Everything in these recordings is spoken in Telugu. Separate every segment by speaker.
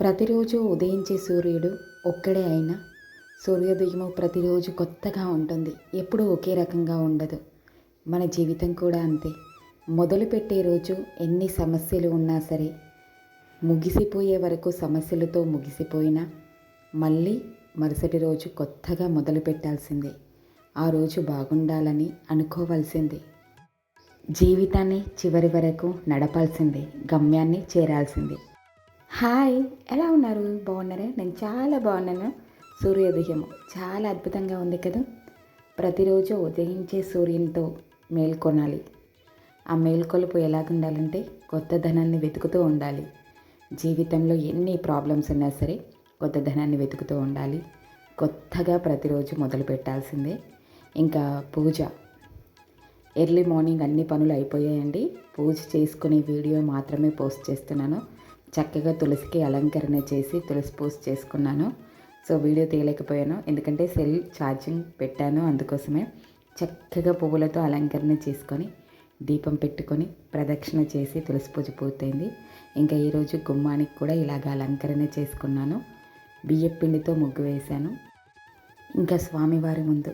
Speaker 1: ప్రతిరోజు ఉదయించే సూర్యుడు ఒక్కడే అయినా సూర్యోదయము ప్రతిరోజు కొత్తగా ఉంటుంది. ఎప్పుడూ ఒకే రకంగా ఉండదు. మన జీవితం కూడా అంతే. మొదలుపెట్టే రోజు ఎన్ని సమస్యలు ఉన్నా సరే ముగిసిపోయే వరకు సమస్యలతో ముగిసిపోయినా మళ్ళీ మరుసటి రోజు కొత్తగా మొదలు పెట్టాల్సిందే. ఆ రోజు బాగుండాలని అనుకోవాల్సిందే. జీవితాన్ని చివరి వరకు నడపాల్సిందే. గమ్యాన్ని చేరాల్సిందే. హాయ్ ఎలా ఉన్నారు? బాగున్నారా? నేను చాలా బాగున్నాను. సూర్యోదయం చాలా అద్భుతంగా ఉంది కదా. ప్రతిరోజు ఉదయించే సూర్యునితో మేల్కొనాలి ఆ మేల్కొలుపు ఎలాగుండాలంటే కొత్త ధనాన్ని వెతుకుతూ ఉండాలి. జీవితంలో ఎన్ని ప్రాబ్లమ్స్ ఉన్నా సరే కొత్త ధనాన్ని వెతుకుతూ ఉండాలి. కొత్తగా ప్రతిరోజు మొదలు పెట్టాల్సిందే. ఇంకా పూజ. ఎర్లీ మార్నింగ్ అన్ని పనులు అయిపోయాయండి. పూజ చేసుకునే వీడియో మాత్రమే పోస్ట్ చేస్తున్నాను. చక్కగా తులసికి అలంకరణ చేసి తులసి పూజ చేసుకున్నాను. సో వీడియో తీయలేకపోయాను. ఎందుకంటే సెల్ ఛార్జింగ్ పెట్టాను అందుకోసమే. చక్కగా పువ్వులతో అలంకరణ చేసుకొని దీపం పెట్టుకొని ప్రదక్షిణ చేసి తులసి పూజ పూర్తయింది. ఇంకా ఈరోజు గుమ్మానికి కూడా ఇలాగ అలంకరణ చేసుకున్నాను. బియ్యం పిండితో ముగ్గు వేశాను. ఇంకా స్వామివారి ముందు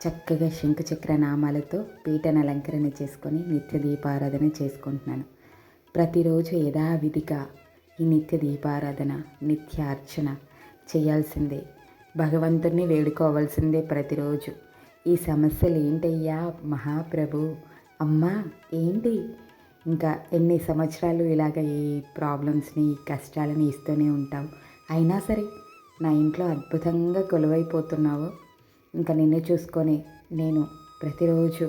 Speaker 1: చక్కగా శంఖచక్ర నామాలతో పీటను అలంకరణ చేసుకొని నిత్య దీపారాధన చేసుకుంటున్నాను. ప్రతిరోజు యథావిధిగా ఈ నిత్య దీపారాధన నిత్య అర్చన చేయాల్సిందే. భగవంతుణ్ణి వేడుకోవాల్సిందే ప్రతిరోజు. ఈ సమస్యలు ఏంటయ్యా? మహాప్రభు అమ్మా ఏంటి? ఇంకా ఎన్ని సంవత్సరాలు ఇలాగ ఈ ప్రాబ్లమ్స్ని కష్టాలని ఇస్తూనే ఉంటాం. అయినా సరే నా ఇంట్లో అద్భుతంగా కొలువైపోతున్నావు. ఇంకా నిన్ను చూసుకొని నేను ప్రతిరోజు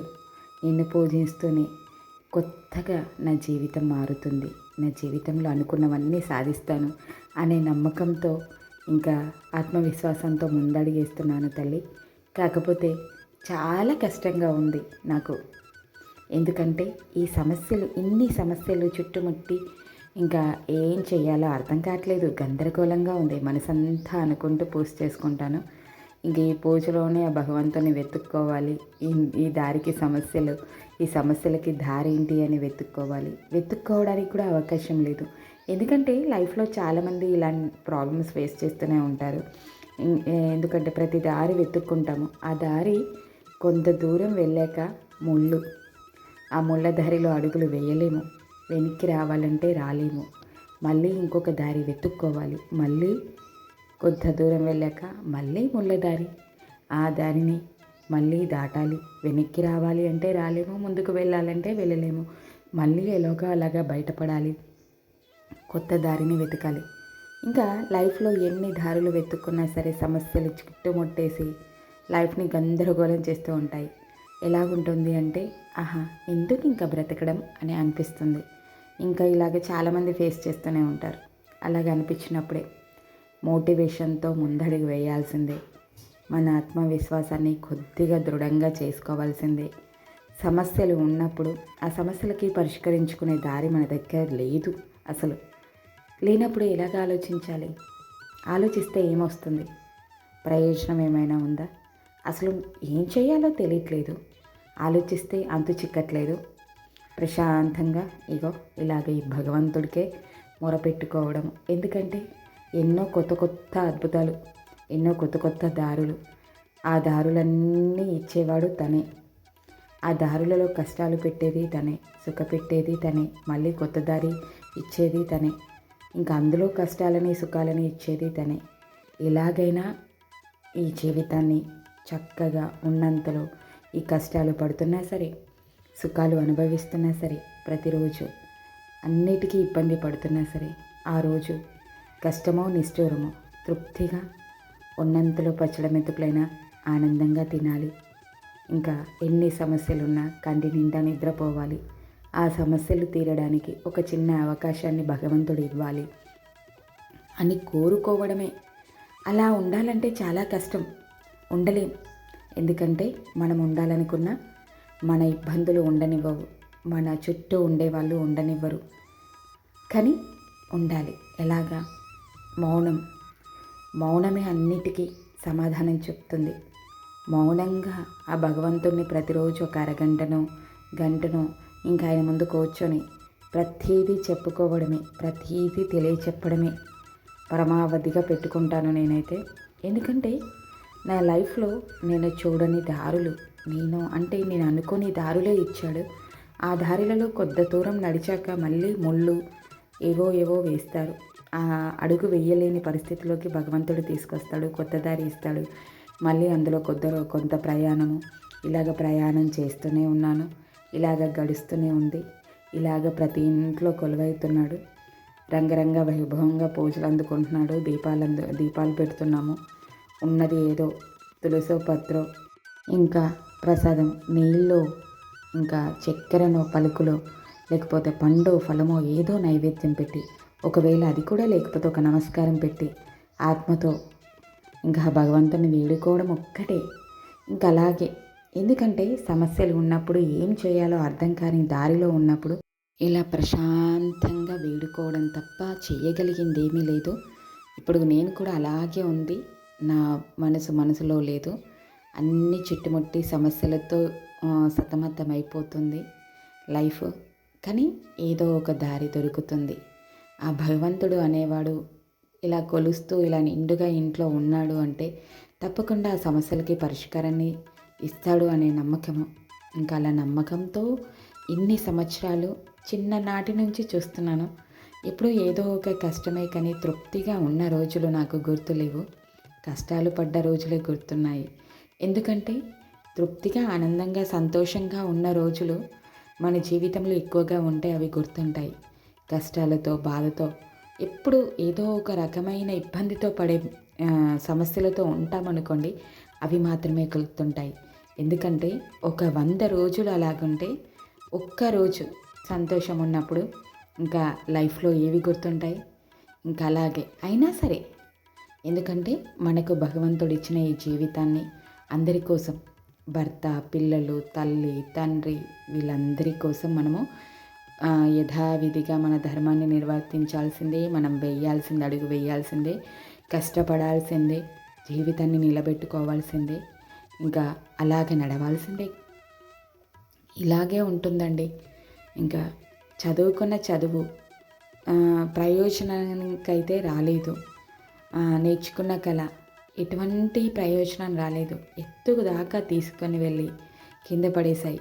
Speaker 1: నిన్ను పూజిస్తూనే కొత్తగా నా జీవితం మారుతుంది. నా జీవితంలో అనుకున్నవన్నీ సాధిస్తాను అనే నమ్మకంతో ఇంకా ఆత్మవిశ్వాసంతో ముందడిగేస్తున్నాను తల్లి. కాకపోతే చాలా కష్టంగా ఉంది నాకు. ఎందుకంటే ఈ సమస్యలు ఇన్ని సమస్యలు చుట్టుముట్టి ఇంకా ఏం చేయాలో అర్థం కావట్లేదు. గందరగోళంగా ఉంది. మనసంతా అనుకుంటూ పూజ చేసుకుంటాను. ఇంక ఈ పూజలోనే ఆ భగవంతుని వెతుక్కోవాలి. ఈ ఈ దారికి సమస్యలు ఈ సమస్యలకి దారి ఏంటి అని వెతుక్కోవాలి. వెతుక్కోవడానికి కూడా అవకాశం లేదు. ఎందుకంటే లైఫ్లో చాలామంది ఇలాంటి ప్రాబ్లమ్స్ ఫేస్ చేస్తూనే ఉంటారు. ఎందుకంటే ప్రతి దారి వెతుక్కుంటాము. ఆ దారి కొంత దూరం వెళ్ళాక ముళ్ళు. ఆ ముళ్ళ దారిలో అడుగులు వేయలేము. వెనక్కి రావాలంటే రాలేము. మళ్ళీ ఇంకొక దారి వెతుక్కోవాలి. మళ్ళీ కొంత దూరం వెళ్ళాక మళ్ళీ ముళ్ళదారి. ఆ దారిని మళ్ళీ దాటాలి. వెనక్కి రావాలి అంటే రాలేము ముందుకు వెళ్ళాలంటే వెళ్ళలేము. మళ్ళీ ఎలాగో అలాగా బయటపడాలి. కొత్త దారిని వెతకాలి. ఇంకా లైఫ్లో ఎన్ని దారులు వెతుక్కున్నా సరే సమస్యలు చుట్టుముట్టేసి లైఫ్ని గందరగోళం చేస్తూ ఉంటాయి. ఎలాగుంటుంది అంటే ఆహా ఎందుకు ఇంకా బ్రతకడం అని అనిపిస్తుంది. ఇంకా ఇలాగ చాలామంది ఫేస్ చేస్తూనే ఉంటారు. అలాగ అనిపించినప్పుడే. మోటివేషన్తో ముందడుగు వేయాల్సిందే. మన ఆత్మవిశ్వాసాన్ని కొద్దిగా దృఢంగా చేసుకోవాల్సిందే. సమస్యలు ఉన్నప్పుడు ఆ సమస్యలకి పరిష్కరించుకునే దారి మన దగ్గర లేదు అసలు. లేనప్పుడు ఎలాగ ఆలోచించాలి? ఆలోచిస్తే ఏమొస్తుంది? ప్రయోజనం ఏమైనా ఉందా? అసలు ఏం చేయాలో తెలియట్లేదు. ఆలోచిస్తే అంతు చిక్కట్లేదు. ప్రశాంతంగా ఇగో ఇలాగ ఈ భగవంతుడికే మొరపెట్టుకోవడం. ఎందుకంటే ఎన్నో కొత్త కొత్త అద్భుతాలు ఎన్నో కొత్త కొత్త దారులు. ఆ దారులన్నీ ఇచ్చేవాడు తనే. ఆ దారులలో కష్టాలు పెట్టేది తనే సుఖ పెట్టేది తనే మళ్ళీ కొత్త దారి ఇచ్చేది తనే. ఇంకా అందులో కష్టాలని సుఖాలని ఇచ్చేది తనే. ఎలాగైనా ఈ జీవితాన్ని చక్కగా ఉన్నంతలో ఈ కష్టాలు పడుతున్నా సరే సుఖాలు అనుభవిస్తున్నా సరే ప్రతిరోజు అన్నిటికీ ఇబ్బంది పడుతున్నా సరే ఆ రోజు కష్టమో నిష్ఠూరమో తృప్తిగా ఉన్నంతలో పచ్చడి మెతుకులైనా ఆనందంగా తినాలి. ఇంకా ఎన్ని సమస్యలున్నా కంటి నిండా నిద్రపోవాలి. ఆ సమస్యలు తీరడానికి ఒక చిన్న అవకాశాన్ని భగవంతుడు ఇవ్వాలి. అని కోరుకోవడమే. అలా ఉండాలంటే చాలా కష్టం. ఉండలేం. ఎందుకంటే మనం ఉండాలనుకున్న మన ఇబ్బందులు ఉండనివ్వవు. మన చుట్టూ ఉండేవాళ్ళు ఉండనివ్వరు. కానీ ఉండాలి. ఎలాగా? మౌనం. మౌనమే అన్నిటికీ సమాధానం చెప్తుంది. మౌనంగా ఆ భగవంతుణ్ణి ప్రతిరోజు ఒక అరగంటనో గంటనో ఇంకా ఆయన ముందు కూర్చొని ప్రతీదీ చెప్పుకోవడమే ప్రతీదీ తెలియచెప్పడమే పరమావధిగా పెట్టుకుంటాను నేనైతే. ఎందుకంటే నా లైఫ్లో నేను చూడని దారులు నేను అంటే నేను అనుకోని దారులే ఇచ్చాడు. ఆ దారిలలో కొద్ది దూరం నడిచాక మళ్ళీ ముళ్ళు ఏవో ఏవో వేస్తారు. అడుగు వేయలేని పరిస్థితిలోకి భగవంతుడు తీసుకొస్తాడు కొత్త దారి ఇస్తాడు. మళ్ళీ అందులో కొద్ది కొంత ప్రయాణము. ఇలాగ ప్రయాణం చేస్తూనే ఉన్నాను. ఇలాగ గడుస్తూనే ఉంది. ఇలాగ ప్రతి ఇంట్లో కొలువైతున్నాడు. రంగరంగ వైభవంగా పూజలు అందుకుంటున్నాడు. దీపాలు అందు దీపాలు పెడుతున్నాము. ఉన్నది ఏదో తులసో పత్రో ఇంకా ప్రసాదం నీళ్ళు ఇంకా చక్కెరనో పలుకులో లేకపోతే పండు ఫలమో ఏదో నైవేద్యం పెట్టి ఒకవేళ అది కూడా లేకపోతే ఒక నమస్కారం పెట్టి ఆత్మతో ఇంకా భగవంతుని వేడుకోవడం ఒక్కటే. ఇంకా అలాగే ఎందుకంటే సమస్యలు ఉన్నప్పుడు ఏం చేయాలో అర్థం కాని దారిలో ఉన్నప్పుడు ఇలా ప్రశాంతంగా వేడుకోవడం తప్ప చేయగలిగింది ఏమీ లేదు. ఇప్పుడు నేను కూడా అలాగే ఉంది. నా మనసు మనసులో లేదు. అన్ని చుట్టుముట్టి సమస్యలతో సతమతం అయిపోతుంది లైఫ్. కానీ ఏదో ఒక దారి దొరుకుతుంది. ఆ భగవంతుడు అనేవాడు ఇలా కొలుస్తూ ఇలా నిండుగా ఇంట్లో ఉన్నాడు అంటే తప్పకుండా ఆ సమస్యలకి పరిష్కారాన్ని ఇస్తాడు అనే నమ్మకము. ఇంకా అలా నమ్మకంతో ఇన్ని సంవత్సరాలు చిన్ననాటి నుంచి చూస్తున్నాను. ఎప్పుడు ఏదో ఒక కష్టమే కానీ తృప్తిగా ఉన్న రోజులు నాకు గుర్తులేవు కష్టాలు పడ్డ రోజులే గుర్తున్నాయి. ఎందుకంటే తృప్తిగా ఆనందంగా సంతోషంగా ఉన్న రోజులు మన జీవితంలో ఎక్కువగా ఉంటే అవి గుర్తుంటాయి. కష్టాలతో బాధతో ఎప్పుడు ఏదో ఒక రకమైన ఇబ్బందితో పడే సమస్యలతో ఉంటామనుకోండి అవి మాత్రమే కలుగుతుంటాయి. ఎందుకంటే ఒక వంద రోజులు అలాగుంటే ఒక్కరోజు సంతోషం ఉన్నప్పుడు ఇంకా లైఫ్లో ఏవి గుర్తుంటాయి? ఇంకా అలాగే అయినా సరే ఎందుకంటే మనకు భగవంతుడు ఇచ్చిన ఈ జీవితాన్ని అందరి కోసం భర్త పిల్లలు తల్లి తండ్రి వీళ్ళందరి కోసం మనము యథావిధిగా మన ధర్మాన్ని నిర్వర్తించాల్సిందే మనం వేయాల్సింది అడుగు వేయాల్సిందే కష్టపడాల్సిందే జీవితాన్ని నిలబెట్టుకోవాల్సిందే ఇంకా అలాగే నడవాల్సిందే. ఇలాగే ఉంటుందండి. ఇంకా చదువుకున్న చదువు ప్రయోజనానికైతే రాలేదు. నేర్చుకున్న కళ ఎటువంటి ప్రయోజనం రాలేదు. ఎత్తుకు దాకా తీసుకొని వెళ్ళి కింద పడేశాయి.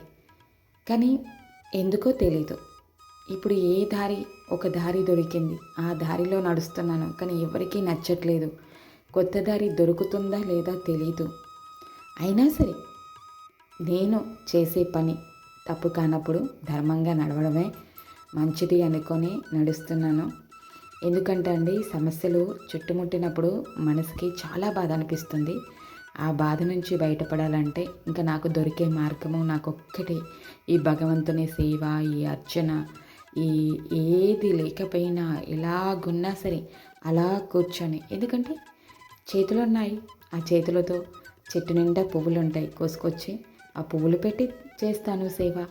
Speaker 1: కానీ ఎందుకో తెలీదు. ఇప్పుడు ఏ దారి ఒక దారి దొరికింది? ఆ దారిలో నడుస్తున్నాను కానీ ఎవరికీ నచ్చట్లేదు. కొత్త దారి దొరుకుతుందా లేదా తెలీదు. అయినా సరే నేను చేసే పని తప్పు కానప్పుడు ధర్మంగా నడవడమే మంచిది అనుకొని నడుస్తున్నాను. ఎందుకంటే అండి సమస్యలు చుట్టుముట్టినప్పుడు మనసుకి చాలా బాధ అనిపిస్తుంది. ఆ బాధ నుంచి బయటపడాలంటే ఇంకా నాకు దొరికే మార్గము నాకు ఒక్కటి ఈ భగవంతుని సేవ ఈ అర్చన ఈ ఏది లేకపోయినా ఎలాగున్నా సరే అలా కూర్చొని. ఎందుకంటే చేతులు ఉన్నాయి. ఆ చేతులతో చెట్టు నిండా పువ్వులు ఉంటాయి కోసుకొచ్చి. ఆ పువ్వులు పెట్టి చేస్తాను సేవ.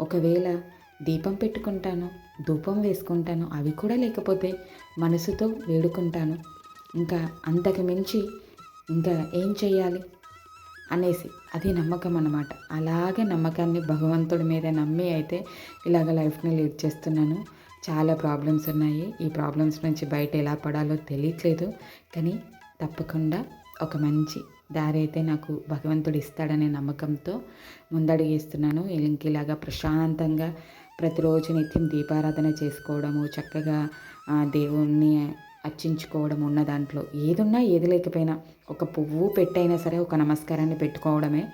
Speaker 1: ఒకవేళ దీపం పెట్టుకుంటాను ధూపం వేసుకుంటాను అవి కూడా లేకపోతే మనసుతో వేడుకుంటాను. ఇంకా అంతకు మించి ఇంకా ఏం చేయాలి? అనేసి. అది నమ్మకం అన్నమాట. అలాగే నమ్మకాన్ని భగవంతుడి మీద నమ్మి అయితే ఇలాగ లైఫ్ని లీడ్ చేస్తున్నాను. చాలా ప్రాబ్లమ్స్ ఉన్నాయి. ఈ ప్రాబ్లమ్స్ నుంచి బయట ఎలా పడాలో తెలియట్లేదు. కానీ తప్పకుండా ఒక మంచి దారి అయితే నాకు భగవంతుడు ఇస్తాడనే నమ్మకంతో ముందడుగేస్తున్నాను. ఇలాగా ప్రశాంతంగా ప్రతిరోజు నిత్యం దీపారాధన చేసుకోవడము చక్కగా దేవుణ్ణి అర్చించుకోవడం ఉన్న దాంట్లో ఏదున్నా ఏది లేకపోయినా ఒక పువ్వు పెట్టైనా సరే ఒక నమస్కారాన్ని పెట్టుకోవడమే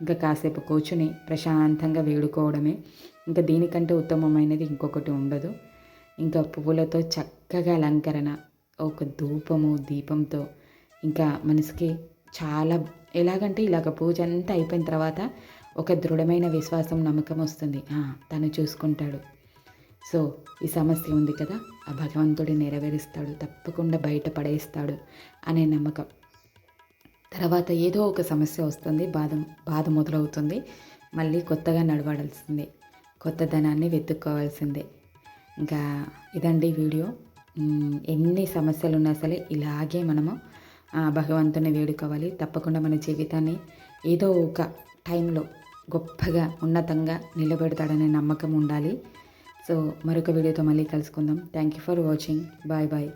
Speaker 1: ఇంకా కాసేపు కూర్చుని ప్రశాంతంగా వేడుకోవడమే. ఇంకా దీనికంటే ఉత్తమమైనది ఇంకొకటి ఉండదు. ఇంకా పువ్వులతో చక్కగా అలంకరణ ఒక ధూపము దీపంతో ఇంకా మనసుకి చాలా ఎలాగంటే ఇలాగ పూజ అంతా అయిపోయిన తర్వాత ఒక దృఢమైన విశ్వాసం నమ్మకం వస్తుంది. తను చూసుకుంటాడు. సో ఈ సమస్య ఉంది కదా. ఆ భగవంతుడు నెరవేరుస్తాడు తప్పకుండా బయట పడేస్తాడు అనే నమ్మకం. తర్వాత ఏదో ఒక సమస్య వస్తుంది బాధ బాధ మొదలవుతుంది. మళ్ళీ కొత్తగా నడవడాల్సిందే కొత్త ధనాన్ని వెతుక్కోవాల్సిందే. ఇంకా ఇదండి వీడియో. ఎన్ని సమస్యలు ఉన్నా సరే ఇలాగే మనము భగవంతుని వేడుకోవాలి. తప్పకుండా మన జీవితాన్ని ఏదో ఒక టైంలో గొప్పగా ఉన్నతంగా నిలబెడతాడనే నమ్మకం ఉండాలి. సో మరొక వీడియోతో మళ్ళీ కలుసుకుందాం. Thank you for watching bye bye